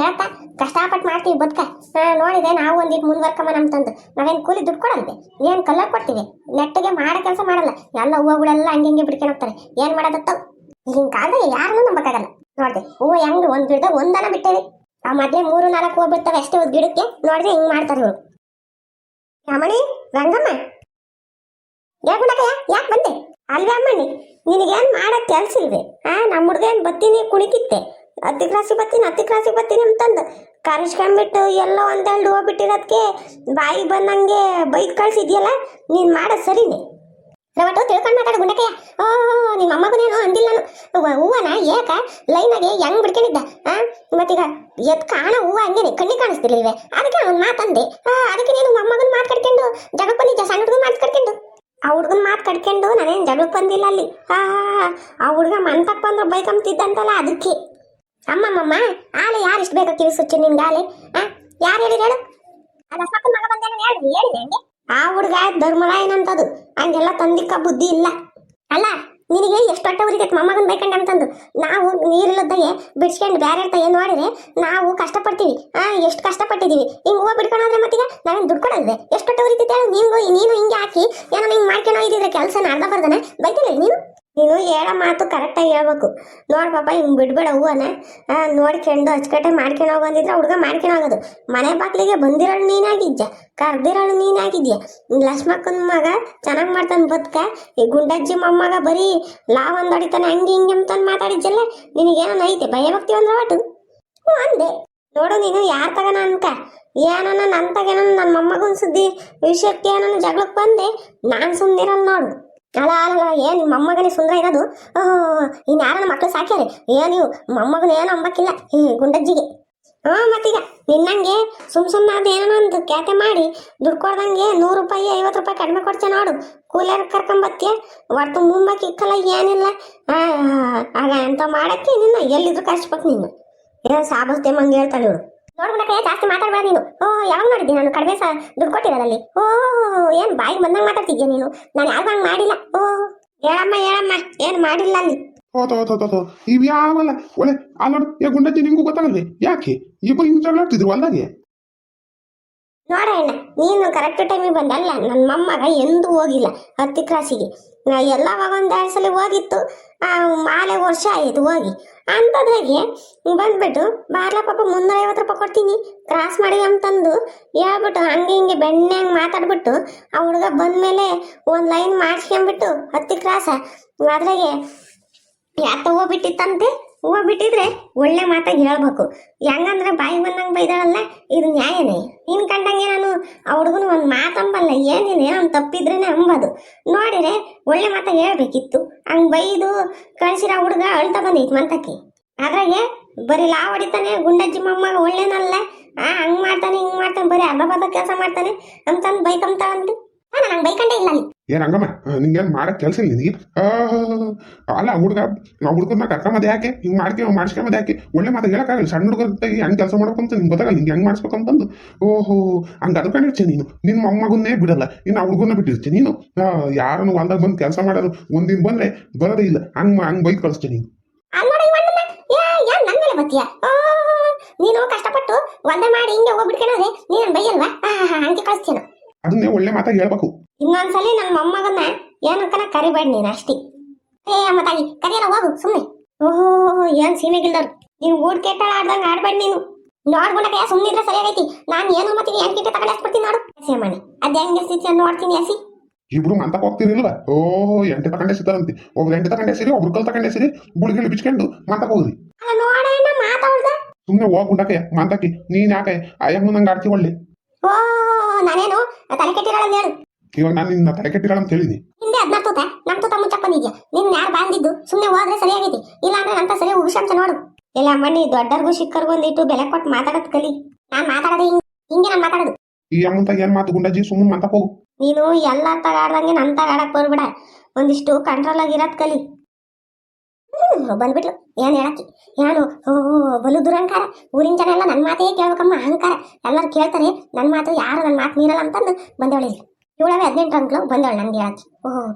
ಹೇಳ್ತಾ. ಕಷ್ಟಪಟ್ಟು ಮಾಡ್ತೀವಿ ಬದುಕ. ನೋಡಿದೆ, ನಾವು ಒಂದಿಟ್ಟು ಮುಂದುವರ್ಕಮ್ಮ ನಮ್ಮ ತಂದು. ನಾವೇನು ಕೂಲಿ ದುಡ್ಡು ಕೊಡಲ್ವಿ? ಏನು ಕಲ್ಲ ಕೊಡ್ತೀವಿ? ನೆಟ್ಟಿಗೆ ಮಾಡೋ ಕೆಲಸ ಮಾಡಲ್ಲ. ಎಲ್ಲ ಹೂವುಗಳೆಲ್ಲ ಹಂಗೆ ಹಿಂಗೆ ಬಿಡ್ಕೊಂಡು ಹೋಗ್ತಾರೆ. ಏನು ಮಾಡೋದತ್ತವು ಈಗಿನ ಕಾಲದಲ್ಲಿ ಯಾರನ್ನೂ ನಂಬಕ್ಕಾಗಲ್ಲ. ನೋಡಿದೆ, ಹೂವು ಹೆಂಗ್ ಒಂದು ಗಿಡದಾಗ ಒಂದನ ಬಿಟ್ಟೇವಿ ಆ ಮಧ್ಯೆ ಮೂರು, ನಾಲ್ಕು ಹೂವು ಬಿಡ್ತವೆ ಅಷ್ಟೇ ಒಂದು ಗಿಡಕ್ಕೆ. ನೋಡಿದ್ರೆ ಹಿಂಗೆ ಮಾಡ್ತಾರೆ ಇವರು. ರಮಣಿ, ರಂಗಮ್ಮ. ಯಾಕೆ ಯಾಕೆ ಬಂದೆ? ಅಲ್ವೇ ಅಮ್ಮಣ್ಣಿ, ನಿನಗೇನು ಮಾಡೋ ಕೆಲಸ ಇಲ್ವೇ? ಹಾ ನಮ್ಮ ಹುಡ್ಗ ಏನು ಬತ್ತೀನಿ ಕುಣಿತಿತ್ತೆ ಹತ್ತಿ ಕ್ಲಾಸಿಗೆ ಬರ್ತೀನಿ ಹತ್ತಿ ಕ್ಲಾಸಿಗೆ ಬರ್ತೀನಿ ಅಂತಂದು. ಕರೆಸ್ಕೊಂಡ್ಬಿಟ್ಟು ಎಲ್ಲೋ ಒಂದೆರಡು ಹೋಗ್ಬಿಟ್ಟಿರೋದಕ್ಕೆ ಬಾಯಿಗೆ ಬಂದಂಗೆ ಬೈಕ್ ಕಳ್ಸಿದ್ಯಲ್ಲ ನೀನು ಮಾಡೋದು ಸರಿನೇ. ರವಟು ತಿಳ್ಕೊಂಡು ಮಾತಾಡು ಗುಂಡಕಯ್ಯ. ಓ ನಿಮ್ಮ ಅಮ್ಮಗನೇನೋ ಅಂದಿಲ್ಲ ನಾನು. ಹೂವನ? ಏಕ ಲೈನಾಗೆ ಹೆಂಗ್ ಬಿಡ್ಕೊಂಡಿದ್ದ ಆ? ಮತ್ತೀಗ ಎತ್ ಕಾಣ ಹೂವ ಹಂಗೇನೆ ಕಣ್ಣಿ ಕಾಣಿಸ್ತಿರ್ಲಿಲ್ವೇ? ಅದಕ್ಕೆ ಅವ್ನ ಮಾತಂದೆ. ಆ, ಅದಕ್ಕೆ ನೀನು ಅಮ್ಮಗನ್ ಮಾತು ಕಟ್ಕೊಂಡು ಜಗಳಕ್ಕೆ ಬಂದಿದ್ದ ಸಣ್ಣ ಹುಡುಗನ ಮಾತು ಕಟ್ಕೊಂಡು? ಆ ಹುಡುಗನ ಮಾತು ಕಟ್ಕೊಂಡು ನಾನೇನು ಜಗಳಕ್ಕೆ ಬಂದಿಲ್ಲ ಅಲ್ಲಿ? ಆ ಆ ಹುಡುಗ ಅಂದ್ರೆ ಬೈಕ್ ಅಂತಿದ್ದಂತಲ್ಲ ಅದಕ್ಕೆ. ಅಮ್ಮಮ್ಮಮ್ಮ, ಆಲೆ ಯಾರು ಇಷ್ಟು ಬೇಕಾ ಕಿವಿ ಸುಚ್ಚು ನಿಮ್ಗೆ ಆಲೆ? ಯಾರು ಹೇಳಿದ ಹೇಳು? ಅದು ಅಷ್ಟಕ್ಕೂ ಮಗ ಬಂದೇನೋ ಹೇಳಿ ಹಂಗೆ? ಆ ಹುಡುಗ ಧರ್ಮರಾಯನಂತದು. ಹಂಗೆಲ್ಲ ತಂದಿಕ್ಕ ಬುದ್ಧಿ ಇಲ್ಲ. ಅಲ್ಲ, ನಿನಗೆ ಎಷ್ಟು ಅಟ್ಟ ಉರಿತೈತೆ ಮೊಮ್ಮಗನ್ ಬೇಕಂಡ ಅಂತಂದು ನಾವು ನೀರಿಲ್ಲದಾಗೆ ಬಿಡ್ಸ್ಕೊಂಡು ಬೇರೆ ಏನು ನೋಡಿದ್ರೆ ನಾವು ಕಷ್ಟಪಡ್ತೀವಿ. ಆ, ಎಷ್ಟು ಕಷ್ಟಪಟ್ಟಿದ್ದೀವಿ. ಹಿಂಗೆ ಹೂವು ಬಿಡ್ಕೊಂಡ್ರೆ ಮತ್ತೀಗ ನಾನು ದುಡ್ಡು ಕೊಡಲ್ವೇ? ಎಷ್ಟು ಅಟ್ಟ ಉರಿತೈತೆ ಹೇಳು? ನೀನು ನೀನು ಹಿಂಗೆ ಹಾಕಿ ಏನೋ ಹಿಂಗೆ ಮಾಡ್ಕೊಂಡು ಇದ್ದಿದ್ರೆ ಕೆಲಸ ಅರ್ಧ ಬರ್ದನೆ? ಬೈತಿಲ್ಲ ನೀನು? ನೀನು ಹೇಳೋ ಮಾತು ಕರೆಕ್ಟಾಗಿ ಹೇಳ್ಬೇಕು. ನೋಡಿ ಪಾಪ ಹಿಂಗೆ ಬಿಡ್ಬೇಡ ಹೂವನ. ಆ, ನೋಡ್ಕೊಂಡು ಅಚ್ಚುಕಟ್ಟೆ ಮಾಡ್ಕೊಂಡು ಹೋಗಂದಿದ್ರೆ ಹುಡುಗ ಮಾಡ್ಕೊಂಡು ಹೋಗೋದು. ಮನೆ ಬಾಗಿಲಿಗೆ ಬಂದಿರೋಳು ನೀನಾಗಿದ್ಯ? ಕರ್ದಿರೋಳು ನೀನಾಗಿದ್ಯ? ಲಕ್ಷ್ಮಕ್ಕನ ಮಗ ಚೆನ್ನಾಗಿ ಮಾಡ್ತಾನೆ ಬದುಕ. ಈ ಗುಂಡಜ್ಜಿ ಮೊಮ್ಮಗ ಬರೀ ಲಾವ್ ಒಂದು ಹೊಡಿತಾನೆ ಹಂಗೆ ಹಿಂಗೆ ಅಂತಂದು ಮಾತಾಡಿದ್ದಲ್ಲ ನಿನಗೇನೋ ಐತೆ ಭಯ ಭಕ್ತಿ ಅಂದ್ರೆ ಒಟ್ಟು ಹ್ಞೂ ಅಂದೆ. ನೋಡು ನೀನು ಯಾರ ತಗೋಣ ಅನ್ಕ ಏನೋ ನನ್ನ ತಗೇನೋ ನನ್ನ ಮೊಮ್ಮಗನ ಸುದ್ದಿ ವಿಷಯಕ್ಕೆ ಏನೋ ಜಗಳಕ್ಕೆ ಬಂದೆ. ನಾನು ಸುಮ್ಮನಿರಲ್ಲ ನೋಡು. ಅಲ್ಲ ಅಲ್ಲ ಏನು ಮೊಮ್ಮಗನೇ ಸುಂದರ ಇರೋದು? ಇನ್ನು ಯಾರನ್ನ ಮಕ್ಳು ಸಾಕ್ಯಾರೆ ಏ ನೀವು ಮೊಮ್ಮಗನ ಏನು ಅಂಬಕ್ಕಿಲ್ಲ, ಈ ಗುಂಡಜ್ಜಿಗೆ. ಹಾ, ಮತ್ತೀಗ ನಿನ್ನಂಗೆ ಸುಮ್ ಸುಮ್ಮನೆ ಅದು ಏನೋ ಒಂದು ಕ್ಯಾತೆ ಮಾಡಿ, ದುಡ್ಡು ಕೊಡ್ದಂಗೆ ನೂರು ರೂಪಾಯಿ ಐವತ್ತು ರೂಪಾಯಿ ಕಡಿಮೆ ಕೊಡ್ತೇನೆ ನೋಡು. ಕೂಲಿಯರ್ ಕರ್ಕೊಂಬತ್ತಿ ಒಟ್ಟು ಮುಂಬಕ್ಕೆ ಇಕ್ಕಲ್ಲ ಏನಿಲ್ಲ. ಆಗ ಅಂತ ಮಾಡಕ್ಕೆ ನಿನ್ನ? ಎಲ್ಲಿದ್ರು ಕಷ್ಟಪಟ್ಟು ನೀನು. ಏನೋ ಸಾಬಸ್ತೆ ಮಂಗೆ ಹೇಳ್ತಾಳೆ ಇವಳು ನೋಡ್ಬಿಡಕ್ಕೆ ಜಾಸ್ತಿ ಮಾತಾಡ್ಬೇಡ ನೀನು. ಓ ಯಾವಾಗ ನೋಡಿದ್ದಿ ನಾನು? ಕಡಿಮೆ ಸ ದುಡ್ಡು ಕೊಟ್ಟಿರೋದಲ್ಲಿ ಓ ಏನು ಬಾಯಿಗೆ ಬಂದಂಗ ಮಾತಾಡ್ತಿದ್ಯ ನೀನು? ನಾನು ಯಾವಾಗ ಹಂಗೆ ಮಾಡಿಲ್ಲ. ಓ ಹೇಳಮ್ಮ ಹೇಳಮ್ಮ. ಏನು ಮಾಡಿಲ್ಲ ಅಲ್ಲಿ. ಹೋತ ಹೋತ ಹೋತ ಇವ್ ಯಾವಲ್ಲ? ಒಳ್ಳೆ ಆ ನೋಡು ಏ ಗುಂಡಜ್ಜಿ ನಿಂಗೂ ಗೊತ್ತಾಗಲ್ರಿ ಯಾಕೆ? ಇಬ್ಬರು ಹಿಂಗ್ ಜಗಳಾಡ್ತಿದ್ರು ಅಲ್ಲಾಗೆ? ನೋಡಣ್ಣ ನೀನು ಕರೆಕ್ಟ್ ಟೈಮಿಗೆ ಬಂದಲ್ಲ ನನ್ನ ಮೊಮ್ಮಗ ಎಂದೂ ಹೋಗಿಲ್ಲ. ಹತ್ತಿ ಕ್ರಾಸಿಗೆ ನಾ ಎಲ್ಲವಾಗ ಒಂದು ಎರಡು ಸಲ ಹೋಗಿತ್ತು. ಮಾಲೆ ವರ್ಷ ಆಯಿತು ಹೋಗಿ. ಅಂಥದ್ರಾಗೆ ಬಂದ್ಬಿಟ್ಟು ಬಾರ್ಲ ಪಾಪ ಮುನ್ನೂರೈವತ್ತು ರೂಪಾಯಿ ಕೊಡ್ತೀನಿ. ಕ್ರಾಸ್ ಮಾಡಿ ಅಂತಂದು ಹೇಳ್ಬಿಟ್ಟು ಹಂಗೆ ಹಿಂಗೆ ಬೆಣ್ಣೆ ಹಂಗೆ ಮಾತಾಡ್ಬಿಟ್ಟು ಆ ಹುಡುಗ ಬಂದಮೇಲೆ ಒಂದು ಲೈನ್ ಮಾಡಿಸ್ಕೊಂಬಿಟ್ಟು ಹತ್ತಿ ಕ್ರಾಸ ಅದ್ರಾಗೆ ಯಾಕೆ ತಗೋಬಿಟ್ಟಿತ್ತಂತೆ ಬಿಟ್ಟಿತ್ತಂತೆ? ಹೂವು ಬಿಟ್ಟಿದ್ರೆ ಒಳ್ಳೆ ಮಾತಾಗಿ ಹೇಳ್ಬೇಕು. ಹೆಂಗಂದ್ರೆ ಬಾಯಿ ಬಂದಂಗೆ ಬೈದಾಳಲ್ಲ, ಇದು ನ್ಯಾಯನೇ ನಿನ್ ಕಂಡಂಗೆ ನಾನು ಆ ಹುಡುಗನ ಒಂದು ಮಾತಂಬಲ್ಲ ಏನಿದೆ ಅವ್ನು ತಪ್ಪಿದ್ರೆ ನಂಬೋದು. ನೋಡಿರೆ ಒಳ್ಳೆ ಮಾತಾ ಹೇಳ್ಬೇಕಿತ್ತು. ಹಂಗ್ ಬೈದು ಕಳ್ಸಿರೋ ಹುಡುಗ ಅಳ್ತಾ ಬಂದೈತಿ ಮಂತಕ್ಕೆ. ಅದ್ರಾಗೆ ಬರೀ ಲಾ ಹೊಡಿತಾನೆ ಗುಂಡಜ್ಜಿ ಮೊಮ್ಮಗ ಒಳ್ಳೇನಲ್ಲ. ಹಂಗ್ ಮಾಡ್ತಾನೆ, ಹಿಂಗ್ ಮಾಡ್ತಾನೆ, ಬರೀ ಅರ್ಧ ಬದ ಕೆಲಸ ಮಾಡ್ತಾನೆ ಅಂತಂದು ಬೈಕಂತಾವಂತ ನಂಗೆ ಬೈಕಂಡೇ ಇಲ್ಲ ಅಲ್ಲಿ. ಏನ್ ಹಂಗಮ್ಮ? ನಿಂಗೇನ್ ಮಾಡಕ್ ಕೆಲ್ಸ ಇಲ್ಲ ನಿನಗೆ? ಅಲ್ಲ ಹುಡುಗ ನಾವು ಹುಡುಗರ್ನ ಕರ್ಕೊಂಬದ್ ಯಾಕೆ? ಹಿಂಗ್ ಮಾಡ್ಕೆ ಮಾಡಿಸ್ಕೊಂಬದ್ ಯಾಕೆ? ಒಳ್ಳೆ ಮಾತು ಹೇಳಕ್ಕಾಗಲ್ಲ. ಸಣ್ಣ ಹುಡುಗರ ಹೆಂಗ್ ಕೆಲಸ ಮಾಡ್ಬೇಕು ಅಂತ ನಿಂಗೆ ಗೊತ್ತಾಗಲ್ಲ ನಿಂಗೆ ಹೆಂಗ್ ಮಾಡಿಸ್ಬೇಕಂತಂದು ಓಹೋ ಹಂಗ ಅದ್ಕೊಂಡಿರ್ತೀಯ ನೀನು? ನಿನ್ನ ಮೊಮ್ಮಗನ್ನೇ ಬಿಡಲ್ಲ ಇನ್ನು ಆ ಹುಡುಗನ ಬಿಟ್ಟಿರ್ತೀನಿ ನೀನು? ಯಾರನ್ನು ಹೊಲ್ದಾಗ ಬಂದು ಕೆಲಸ ಮಾಡೋದು ಒಂದಿನ ಬಂದ್ರೆ ಬರೋದೇ ಇಲ್ಲ. ಹಂಗ್ ಹಂಗ್ ಬೈಕ್ ಕಳಿಸ್ತೀನಿ ನೀನು? ನನ್ನ ನೀನು ಕಷ್ಟಪಟ್ಟು ಒಂದೇ ಮಾಡಿ ಹಿಂಗೆ ಹೋಗ್ಬಿಡ್ಕೊಳದೆ ನೀನು ಬೈಯಲ್ವಾ? ಹಂಗೆ ಕಳಿಸ್ತೀನ ಅದನ್ನೇ ಒಳ್ಳೆ ಮಾತಾಗಿ ಹೇಳ್ಬೇಕು. ಇನ್ನೊಂದ್ಸಲಿ ನನ್ನ ಮೊಮ್ಮಗನ್ನ ಏನಕ್ಕನ ಕರಿಬೇಡ ನೀನು ಅಷ್ಟೇ. ಏ ಅಮ್ಮ ತಾಯಿ ಕರಿಯಲ್ಲ ಹೋಗು ಸುಮ್ಮನೆ ಓಹೋ ಏನ್ ಸೀಮೆಗಿಲ್ದವ್ರು ನೀನು ಊಡ್ ಕೆಟ್ಟಾಳ ಆಡ್ದಂಗ ಆಡ್ಬೇಡ ನೀನು. ನೋಡ್ಬಿಡಕ್ಕೆ ಸುಮ್ಮನಿದ್ರೆ ಸರಿಯಾಗೈತಿ ನಾನು ಏನು ಮತ್ತೆ ಏನ್ ಕಿಟ್ಟೆ ತಗೊಂಡು ಹಾಕ್ಬಿಡ್ತೀನಿ ನೋಡು. ಹಸಿ ಮನೆ ಅದ್ ಹೆಂಗ್ ಇರ್ತಿತ್ತು ನೋಡ್ತೀನಿ ಹಸಿ ಇಬ್ರು ಮಂತಕ್ ಹೋಗ್ತಿರಿಲ್ವ ಓ ಎಂಟು ತಕೊಂಡೆ ಸಿಗ್ತಾರಂತೆ ಒಬ್ರು ಎಂಟು ತಕೊಂಡೆ ಸಿರಿ ಒಬ್ರು ಕಲ್ ತಕೊಂಡೆ ಸಿರಿ ಗುಳಿಗಿಳಿ ಬಿಚ್ಕೊಂಡು ಮಂತಕ್ ಹೋಗ್ರಿ. ಸುಮ್ಮನೆ ಹೋಗ್ ಗುಂಡಕ್ಕೆ ಮಂತಕ್ಕೆ ನೀನ್ ಯಾಕೆ ಅಯ್ಯಮ್ಮ ನಂಗೆ ಆಡ್ತಿ ಒಳ್ಳೆ. ಓ ನಾನೇನು ತಲೆ ಕೆಟ್ಟಿರೋಳಂತ ಹೇಳು. ಇವಾಗ ನಾನು ನಿನ್ನ ತಲೆ ಕೆಟ್ಟಿರ ಅಂತ ಹೇಳಿದಿ ಹಿಂದೆ ಅದ್ನ ತೂತ ನಮ್ಮ ತೂತ ಮುಚ್ಚಕ್ ಬಂದಿದ್ಯಾ? ನಿನ್ ಯಾರು ಬಾಂದಿದ್ದು ಸುಮ್ಮನೆ ಹೋದ್ರೆ ಸರಿಯಾಗೈತಿ. ಇಲ್ಲ ಅಂದ್ರೆ ಅಂತ ಸರಿ ಉಗಿಸಂತ ನೋಡು. ಇಲ್ಲ ಮಣ್ಣಿ ದೊಡ್ಡರ್ಗೂ ಚಿಕ್ಕರ್ಗೂ ಒಂದಿಟ್ಟು ಬೆಲೆ ಕೊಟ್ಟು ಮಾತಾಡೋದ್ ಕಲಿ. ನಾನ್ ಮಾತಾಡೋದೇ ಹಿಂಗ್ ಹಿಂಗೆ ನಾನ್ ಮಾತಾಡೋದು. ಈ ಅಮ್ಮಂತ ಏನ್ ಮಾತು ಗುಂಡಜ್ಜಿ? ಸುಮ್ಮನೆ ಮಂತಕ್ ಹೋಗು. ನೀನು ಎಲ್ಲ ತಗಾಡ್ದಂಗೆ ನನ್ ತಗಾಡಕ್ ಬರ್ಬಿಡ. ಒಂದಿಷ್ಟು ಕಂಟ್ರೋಲ್ ಆಗಿರತ್ ಕಲಿ. ಬಂದ್ಬಿಟ್ಲು. ಏನು ಹೇಳಕ್ಕೆ? ಏನು ಬಲು ದುರಹಂಕಾರ. ಊರಿನ ಜನ ಎಲ್ಲ ನನ್ನ ಮಾತೇ ಕೇಳ್ಬೇಕಮ್ಮ, ಅಹಂಕಾರ. ಎಲ್ಲರೂ ಕೇಳ್ತಾರೆ ನನ್ನ ಮಾತು ಯಾರು ನನ್ನ ಮಾತು ಮೀರಲ್ಲ ಅಂತಂದು ಬಂದವಳಿಲ್ಲ ಇವಳವೇ ಹದಿನೆಂಟು ಅಂಕ್ಲು ಬಂದವಳು ನನ್ಗೆ ಹೇಳಕ್ಕೆ. ಓಹ್.